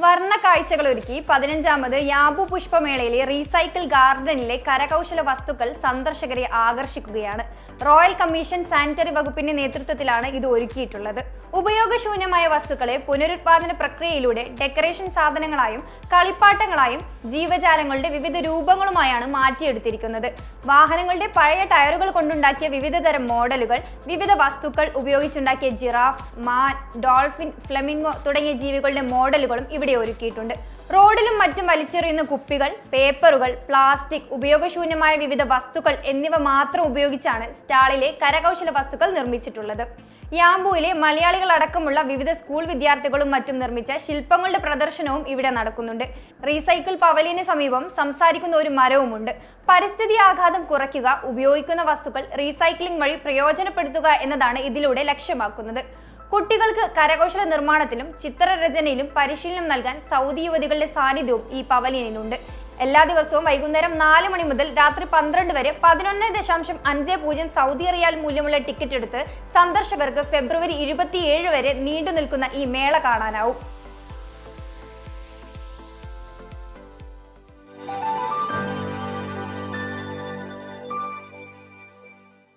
വർണ കാഴ്ചകൾ ഒരുക്കി പതിനഞ്ചാമത് യാബു പുഷ്പമേളയിലെ റീസൈക്കിൾ ഗാർഡനിലെ കരകൗശല വസ്തുക്കൾ സന്ദർശകരെ ആകർഷിക്കുകയാണ്. റോയൽ കമ്മീഷൻ സാനിറ്ററി വകുപ്പിന്റെ നേതൃത്വത്തിലാണ് ഇത് ഒരുക്കിയിട്ടുള്ളത്. ഉപയോഗശൂന്യമായ വസ്തുക്കളെ പുനരുത്പാദന പ്രക്രിയയിലൂടെ ഡെക്കറേഷൻ സാധനങ്ങളായും കളിപ്പാട്ടങ്ങളായും ജീവജാലങ്ങളുടെ വിവിധ രൂപങ്ങളുമായാണ് മാറ്റിയെടുത്തിരിക്കുന്നത്. വാഹനങ്ങളുടെ പഴയ ടയറുകൾ കൊണ്ടുണ്ടാക്കിയ വിവിധ തരം മോഡലുകൾ വിവിധ വസ്തുക്കൾ ഉപയോഗിച്ചുണ്ടാക്കിയ ജിറാഫ് മാൻ ഡോൾഫിൻ ഫ്ലെമിംഗോ തുടങ്ങിയ ജീവികളുടെ മോഡലുകളും ഇവിടെ ഒരുക്കിയിട്ടുണ്ട്. റോഡിലും മറ്റും വലിച്ചെറിയുന്ന കുപ്പികൾ പേപ്പറുകൾ പ്ലാസ്റ്റിക് ഉപയോഗശൂന്യമായ വിവിധ വസ്തുക്കൾ എന്നിവ മാത്രം ഉപയോഗിച്ചാണ് സ്റ്റാളിലെ കരകൗശല വസ്തുക്കൾ നിർമ്മിച്ചിട്ടുള്ളത്. യാമ്പുവിലെ മലയാളികൾ അടക്കമുള്ള വിവിധ സ്കൂൾ വിദ്യാർത്ഥികളും മറ്റും നിർമ്മിച്ച ശില്പങ്ങളുടെ പ്രദർശനവും ഇവിടെ നടക്കുന്നുണ്ട്. റീസൈക്കിൾ പവലിന് സമീപം സംസാരിക്കുന്ന ഒരു മരവുമുണ്ട്. പരിസ്ഥിതി ആഘാതം കുറയ്ക്കുക ഉപയോഗിക്കുന്ന വസ്തുക്കൾ റീസൈക്ലിംഗ് വഴി പ്രയോജനപ്പെടുത്തുക എന്നതാണ് ഇതിലൂടെ ലക്ഷ്യമാക്കുന്നത്. കുട്ടികൾക്ക് കരകൗശല നിർമ്മാണത്തിലും ചിത്രരചനയിലും പരിശീലനം നൽകാൻ സൗദി യുവതികളുടെ സാന്നിധ്യവും ഈ പവലിയനിലുണ്ട്. എല്ലാ ദിവസവും വൈകുന്നേരം നാല് മണി മുതൽ രാത്രി പന്ത്രണ്ട് വരെ പതിനൊന്ന് ദശാംശം അഞ്ച് പൂജ്യം സൗദി റിയാൽ മൂല്യമുള്ള ടിക്കറ്റ് എടുത്ത് സന്ദർശകർക്ക് ഫെബ്രുവരി ഇരുപത്തിയേഴ് വരെ നീണ്ടു നിൽക്കുന്ന ഈ മേള കാണാനാവും.